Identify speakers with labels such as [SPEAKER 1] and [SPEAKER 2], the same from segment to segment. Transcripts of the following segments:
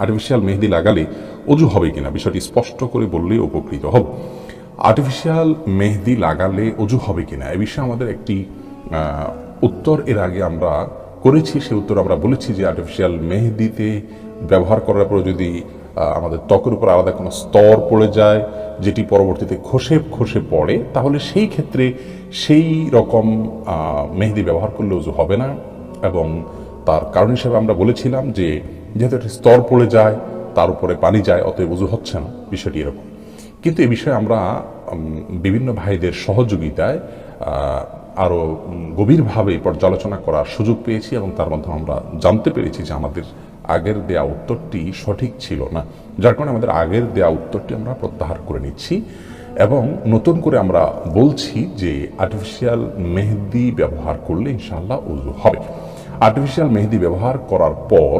[SPEAKER 1] Artificial মেহেদি লাগালে অজু হবে কিনা বিষয়টি স্পষ্ট করে বললেই উপকৃত হব। আর্টিফিশিয়াল মেহেদি লাগালে অজু হবে কিনা এ বিষয়ে আমাদের একটি উত্তর এর আগে আমরা করেছি, সে উত্তর আমরা বলেছি যে আর্টিফিশিয়াল মেহেদিতে ব্যবহার করার পর যদি আমাদের ত্বকের উপর আলাদা কোনো স্তর পড়ে যায়, যেটি পরবর্তীতে খসে খসে পড়ে, তাহলে সেই ক্ষেত্রে সেই রকম মেহেদি ব্যবহার করলে উজু হবে না এবং তার কারণ হিসেবে আমরা বলেছিলাম যে যেহেতু একটা স্তর পড়ে যায়, তার উপরে পানি যায়, অতএব উজু হচ্ছে না। বিষয়টি এরকম। কিন্তু এ বিষয়ে আমরা বিভিন্ন ভাইদের সহযোগিতায় আরও গভীরভাবে পর্যালোচনা করার সুযোগ পেয়েছি এবং তার মাধ্যমে আমরা জানতে পেরেছি যে আমাদের আগের দেয়া উত্তরটি সঠিক ছিল না। যার কারণে আমাদের আগের দেয়া উত্তরটি আমরা প্রত্যাহার করে নিচ্ছি এবং নতুন করে আমরা বলছি যে আর্টিফিশিয়াল মেহেদি ব্যবহার করলে ইনশাল্লাহ উজু হবে। আর্টিফিশিয়াল মেহেদি ব্যবহার করার পর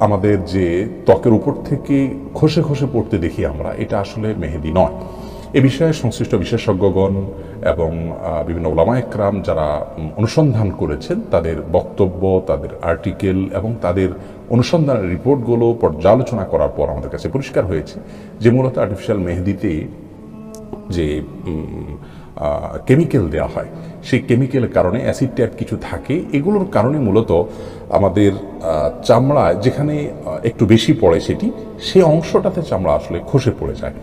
[SPEAKER 1] আমাদের যে ত্বকের উপর থেকে খসে খসে পড়তে দেখি আমরা, এটা আসলে মেহেদি নয়। এ বিষয়ে সংশ্লিষ্ট বিশেষজ্ঞগণ এবং বিভিন্ন ওলামা একরাম যারা অনুসন্ধান করেছেন, তাদের বক্তব্য, তাদের আর্টিকেল এবং তাদের অনুসন্ধানের রিপোর্টগুলো পর্যালোচনা করার পর আমাদের কাছে পরিষ্কার হয়েছে যে মূলত আর্টিফিশিয়াল মেহেদিতে যে কেমিক্যাল দেওয়া হয়। সেই কেমিক্যালের কারণে অ্যাসিড ট্যাপ কিছু থাকে। এগুলোর কারণে মূলত আমাদের চামড়া যেখানে একটু বেশি পড়ে সেটি সেই অংশটাতে চামড়া আসলে খসে পড়ে যায়।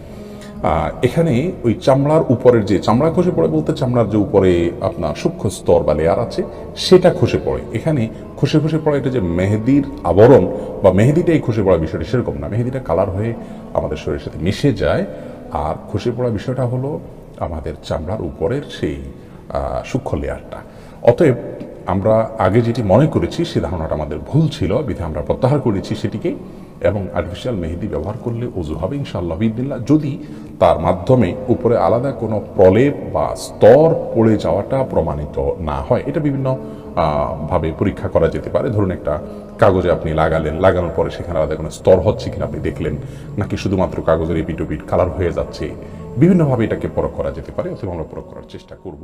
[SPEAKER 1] এখানে ওই চামড়ার উপরের যে, চামড়া খসে পড়ে বলতে চামড়ার যে উপরে আপনার সূক্ষ্ম স্তর বা লেয়ার আছে, সেটা খসে পড়ে। এখানে খসে খসে পড়ে এটা যে মেহেদির আবরণ বা মেহেদিটাই খসে পড়া বিষয়টা সেরকম না। মেহেদিটা কালার হয়ে আমাদের শরীরের সাথে মিশে যায়। আর খসে পড়া বিষয়টা হলো আমাদের চামড়ার উপরের সেই সূক্ষ্ম লেয়ারটা। অতএব আমরা আগে যেটি মনে করেছি, সে ধারণাটা আমাদের ভুল ছিল, বিধে আমরা প্রত্যাহার করেছি সেটিকে, এবং আর্টিফিশিয়াল মেহেদি ব্যবহার করলে উজু হবে ইনশাআল্লাহ বিদিল্লা যদি তার মাধ্যমে উপরে আলাদা কোনো প্রলেপ বা স্তর পড়ে যাওয়াটা প্রমাণিত না হয়, এটা বিভিন্ন ভাবে পরীক্ষা করা যেতে পারে। ধরুন একটা কাগজে আপনি লাগালেন, লাগানোর পরে সেখানে আলাদা কোনো স্তর হচ্ছে কিনা আপনি দেখলেন, নাকি শুধুমাত্র কাগজের এপিটোপিট কালার হয়ে যাচ্ছে বিভিন্নভাবে এটাকে প্রয়োগ করা যেতে পারে অথবা আমরা প্রয়োগ করার চেষ্টা করব।